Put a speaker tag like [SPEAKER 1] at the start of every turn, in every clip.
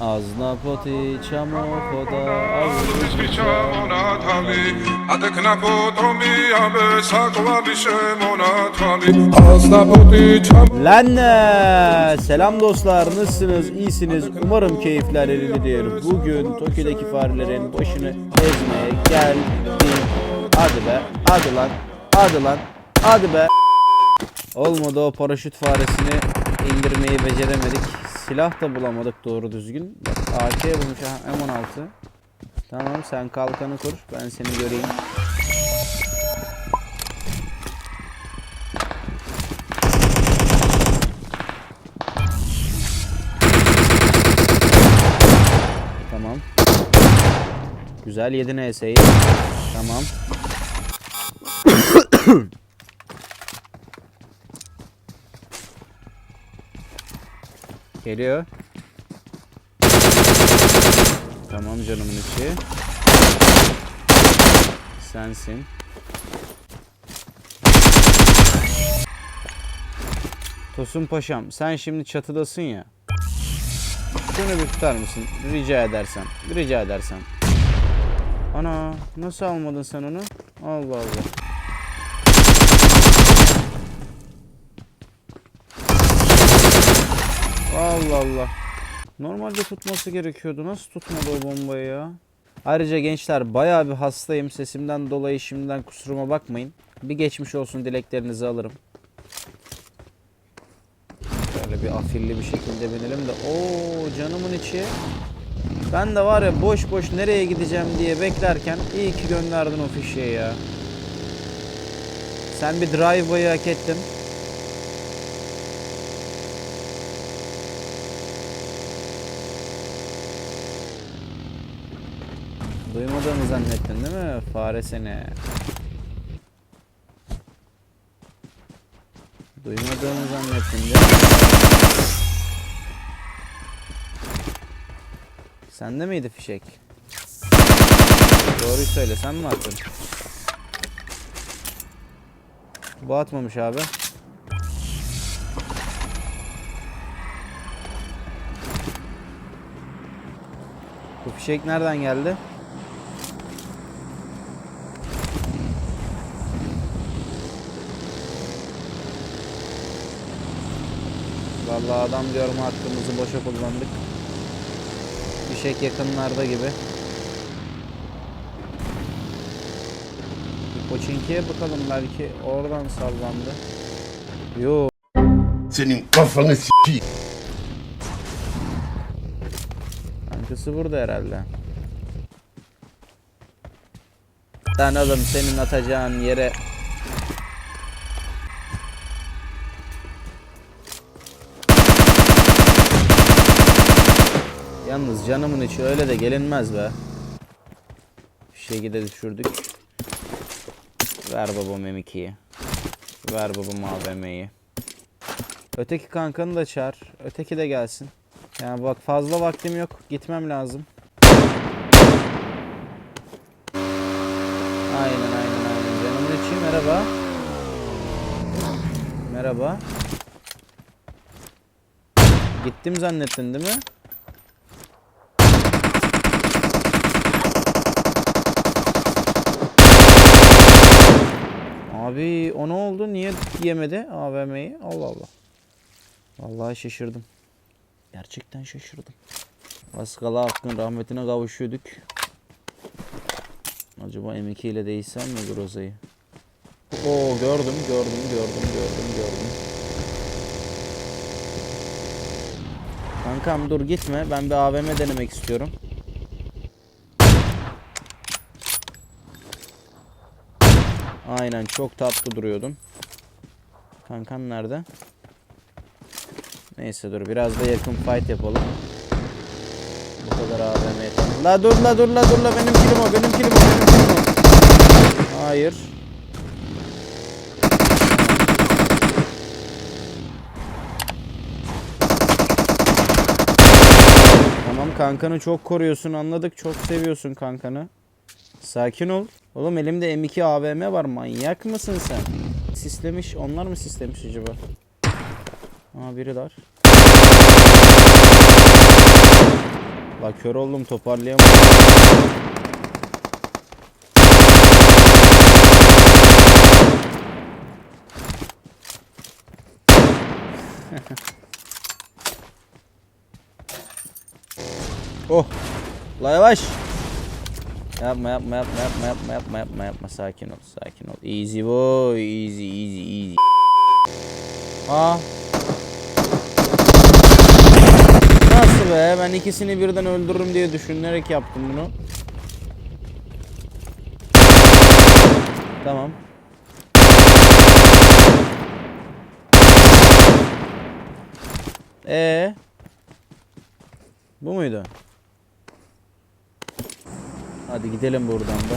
[SPEAKER 1] Az napoti chamo khoda
[SPEAKER 2] monatali adekna potomi abe sakwa bishe monatali Asla poti çam
[SPEAKER 1] Lan? Selam dostlar nasılsınız? İyisiniz. Umarım keyifler yerinde diyorum. Bugün Tokyo'daki farelerin başını ezmeye geldim. Hadi be. Hadi lan. Hadi lan. Hadi be. Olmadı o paraşüt faresini indirmeyi beceremedik. Silah da bulamadık doğru düzgün. AK bulmuş aha, M16. Tamam sen kalkanı kur. Ben seni göreyim. Tamam. Güzel yedin ES'yi. Tamam. Geliyor. Tamam canımın içi. Sensin. Tosun Paşam sen şimdi çatıdasın ya. Şunu bir tutar mısın? Rica edersen. Rica edersen. Ana nasıl almadın sen onu? Allah Allah. Allah Allah. Normalde tutması gerekiyordu. Nasıl tutmadı o bombayı ya? Ayrıca gençler bayağı bir hastayım. Sesimden dolayı şimdiden kusuruma bakmayın. Bir geçmiş olsun dileklerinizi alırım. Şöyle bir afilli bir şekilde binelim de. Oo canımın içi. Ben de var ya boş boş nereye gideceğim diye beklerken iyi ki gönderdin o fişeği ya. Sen bir drive'ı hak ettin. Duymadığımı zannettin değil mi? Fare seni. Duymadığımı zannettin değil mi? Sende miydi fişek? Doğruyu söyle sen mi attın? Bu atmamış abi. Bu fişek nereden geldi? Vallahi adam diyorum hakkımızı boşa kullandık. Fişek yakınlarda gibi. Koçinki'ye bakalım belki oradan sallandı. Yo
[SPEAKER 3] Senin kafanı s**eyim.
[SPEAKER 1] kankası burada herhalde. Lan oğlum senin atacağın yere Yalnız canımın içi öyle de gelinmez be. Fişeği de düşürdük. Ver babam M2'yi. Ver babam AVM'yi. Öteki kankanı da çağır. Öteki de gelsin. Yani bak fazla vaktim yok. Gitmem lazım. Aynen aynen aynen. Canımın içi merhaba. Merhaba. Gittim zannettin değil mi? Abi o ne oldu? Niye yemedi AVM'yi? Allah Allah. Vallahi şaşırdım. Gerçekten şaşırdım. Baskala hakkın rahmetine kavuşuyorduk. Acaba M2 ile değişsem mi Groza'yı? Oo gördüm, gördüm, gördüm, gördüm, gördüm. Kankam dur gitme. Ben bir AVM denemek istiyorum. Aynen çok tatlı duruyordun. Kankan nerede? Neyse dur biraz da yakın fight yapalım. Bu kadar AVM yeter. La dur la dur la dur la benim kilim o benim kilim o benim kilim o. Hayır. Tamam kankanı çok koruyorsun anladık çok seviyorsun kankanı. Sakin ol. Oğlum elimde M2 AVM var manyak mısın sen? Sislemiş onlar mı sislemiş acaba? Aa biri dar. Bak kör oldum toparlayamadım. oh. La yavaş. Yapma yapma yapma yapma yapma yapma yapma yapma sakin ol sakin ol. Easy boy easy easy easy. Aa. Nasıl be? Ben ikisini birden öldürürüm diye düşünerek yaptım bunu. Tamam. Ee. Bu muydu? Hadi gidelim buradan da.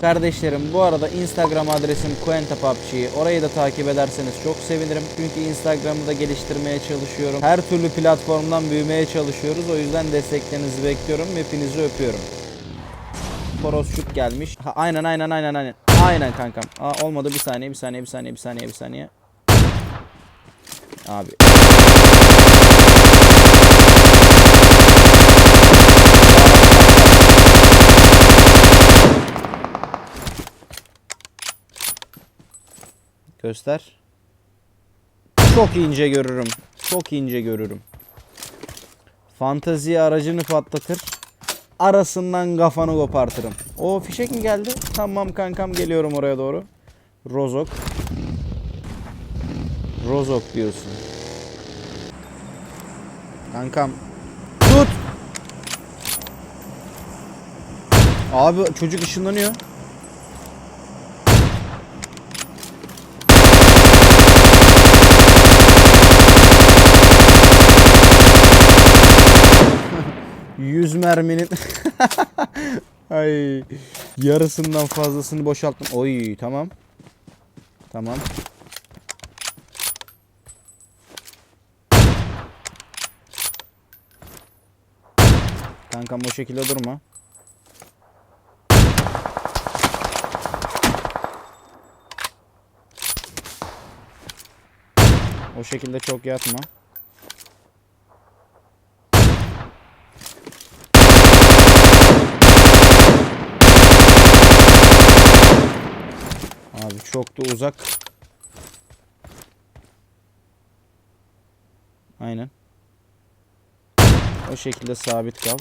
[SPEAKER 1] Kardeşlerim bu arada Instagram adresim Quenta PUBG. Orayı da takip ederseniz çok sevinirim. Çünkü Instagram'ı da geliştirmeye çalışıyorum. Her türlü platformdan büyümeye çalışıyoruz. O yüzden desteklerinizi bekliyorum. Hepinizi öpüyorum. Porosçuk gelmiş. Ha, aynen aynen aynen aynen. Aynen kankam. Aa, olmadı bir saniye bir saniye bir saniye bir saniye bir saniye. Abi. Göster. Çok ince görürüm. Çok ince görürüm. Fantazi aracını patlatır. Arasından kafanı kopartırım. O fişek mi geldi? Tamam kankam geliyorum oraya doğru. Rozok. Rozok diyorsun. Kankam. Tut. Abi çocuk ışınlanıyor. Yüz merminin Ay yarısından fazlasını boşalttım. Oy tamam. Tamam. Kankam o şekilde durma. O şekilde çok yatma. Çok da uzak. Aynen. O şekilde sabit kal.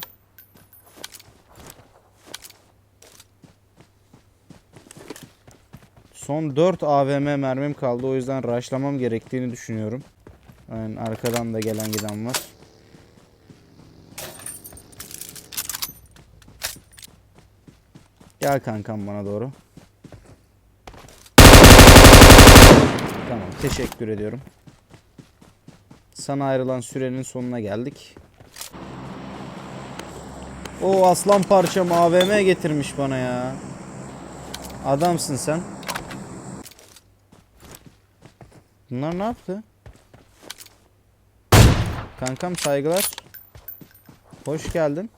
[SPEAKER 1] Son 4 AVM mermim kaldı. O yüzden rushlamam gerektiğini düşünüyorum. Aynen arkadan da gelen giden var. Gel kankam bana doğru. Tamam teşekkür ediyorum. Sana ayrılan sürenin sonuna geldik. O aslan parçam AVM getirmiş bana ya. Adamsın sen. Bunlar ne yaptı? Kankam saygılar. Hoş geldin.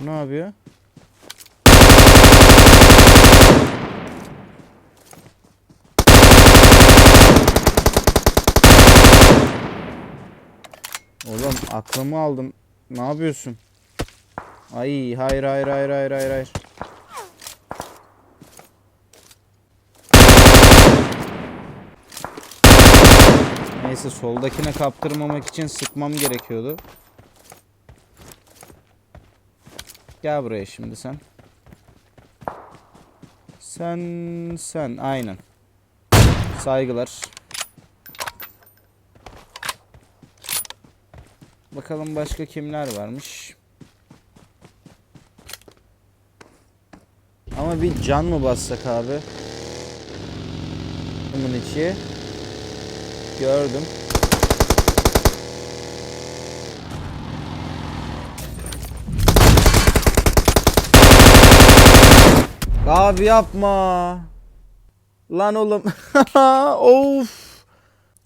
[SPEAKER 1] Bu Ne yapıyor? Oğlum aklımı aldın. Ne yapıyorsun? Ay hayır hayır hayır hayır hayır hayır. Neyse soldakine kaptırmamak için sıkmam gerekiyordu. Gel buraya şimdi sen. Sen sen aynen. Saygılar. Bakalım başka kimler varmış. Ama bir can mı bassak abi? Bunun içi. Gördüm. Abi yapma. Lan oğlum. of.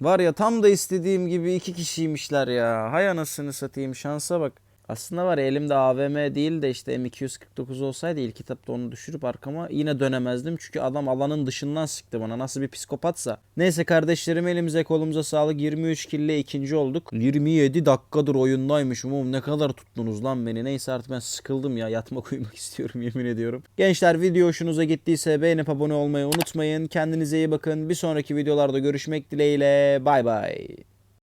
[SPEAKER 1] Var ya tam da istediğim gibi iki kişiymişler ya. Hay anasını satayım şansa bak. Aslında var elimde AVM değil de işte M249 olsaydı ilk kitapta onu düşürüp arkama yine dönemezdim. Çünkü adam alanın dışından sıktı bana. Nasıl bir psikopatsa. Neyse kardeşlerim elimize kolumuza sağlık. 23 kille ikinci olduk. 27 dakikadır oyundaymışım. Oğlum ne kadar tuttunuz lan beni. Neyse artık ben sıkıldım ya. Yatmak uyumak istiyorum yemin ediyorum. Gençler video hoşunuza gittiyse beğenip abone olmayı unutmayın. Kendinize iyi bakın. Bir sonraki videolarda görüşmek dileğiyle. Bay bay.